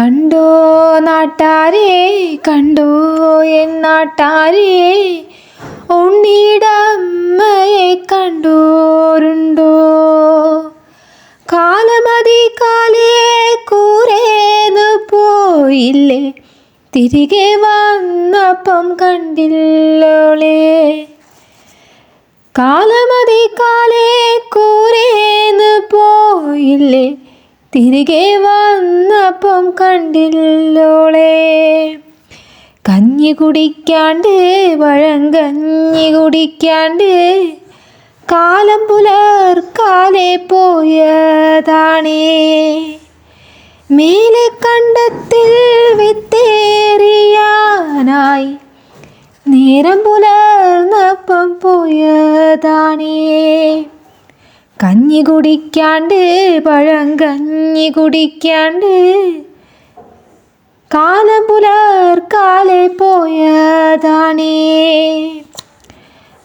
കണ്ടോ നാട്ടാരേ കണ്ടോ എന്നാട്ടാരേ ഉണ്ണിടമ്മയെ കണ്ടോരുണ്ടോ? കാലമതി കാലേ കൂരേന്ന് പോയില്ലേ? തിരികെ വന്നപ്പം കണ്ടില്ലോളേ. കാലമതി കാലേ കൂരേന്ന് പോയില്ലേ? തിരികെ വന്നപ്പം കണ്ടില്ലോളേ? കഞ്ഞി കുടിക്കാണ്ട് പഴങ്കഞ്ഞി കുടിക്കാണ്ട് കാലം പുലർക്കാലെ പോയതാണേ. മേലെ കണ്ടത്തിൽ വിത്തേറിയാനായി നേരം പുലർന്നപ്പം പോയതാണേ. കഞ്ഞി കുടിക്കാണ്ട് പഴം കഞ്ഞി കുടിക്കാണ്ട് കാലം പുലർക്കാലെ പോയതാണേ.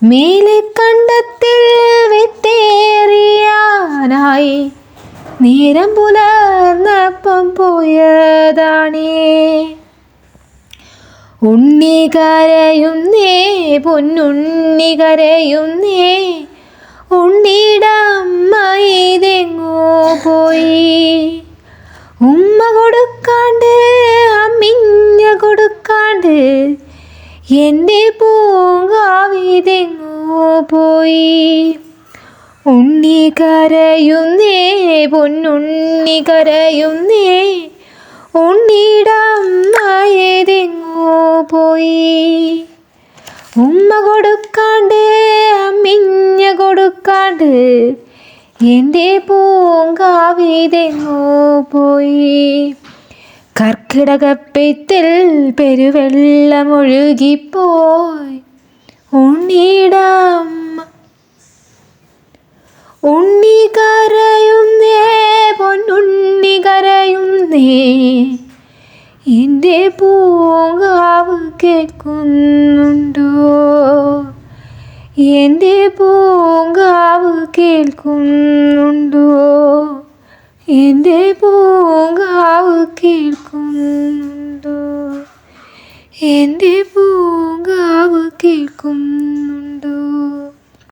മേലെ കണ്ടത്തിൽ വിത്തേറിയാനായി നേരം പുലർന്നപ്പം പോയതാണേ. ഉണ്ണി കരയുന്നേ പൊന്നുണ്ണി കരയുന്നേ ഉണ്ണിടമ്മയിതെങ്ങോ പോയി? ഉമ്മ കൊടുക്കാണ്ട് കൊടുക്കാണ്ട് എന്റെ പൂങ്കാവിതെങ്ങോ പോയി. ഉണ്ണി കരയുന്നേ പൊന്നുണ്ണി കരയുന്നേ ഉണ്ണിടമ്മയതെങ്ങോ പോയി. ഉമ്മ കൊടുക്കാണ്ട് അമ്മിഞ്ഞ കൊടുക്കാണ്ട് എന്റെ പൂങ്കാവിതെങ്ങോ പോയി. കർക്കിടകപ്പെത്തിൽ പെരുവെള്ളമൊഴുകിപ്പോയി ഉണ്ണിടമ്മ ഉണ്ണി കരയുന്നേ പൊന്നുണ്ണി കരയുന്നേ. എന്റെ പൂങ്കാവ് കേൾക്കുന്നുണ്ടോ? എന്റെ പൂങ്കാവ് കേൾക്കുന്നുണ്ടോ? എന്റെ പൂങ്കാവ് കേൾക്കുന്നുണ്ടോ? എന്റെ പൂങ്കാവ് കേൾക്കുന്നുണ്ടോ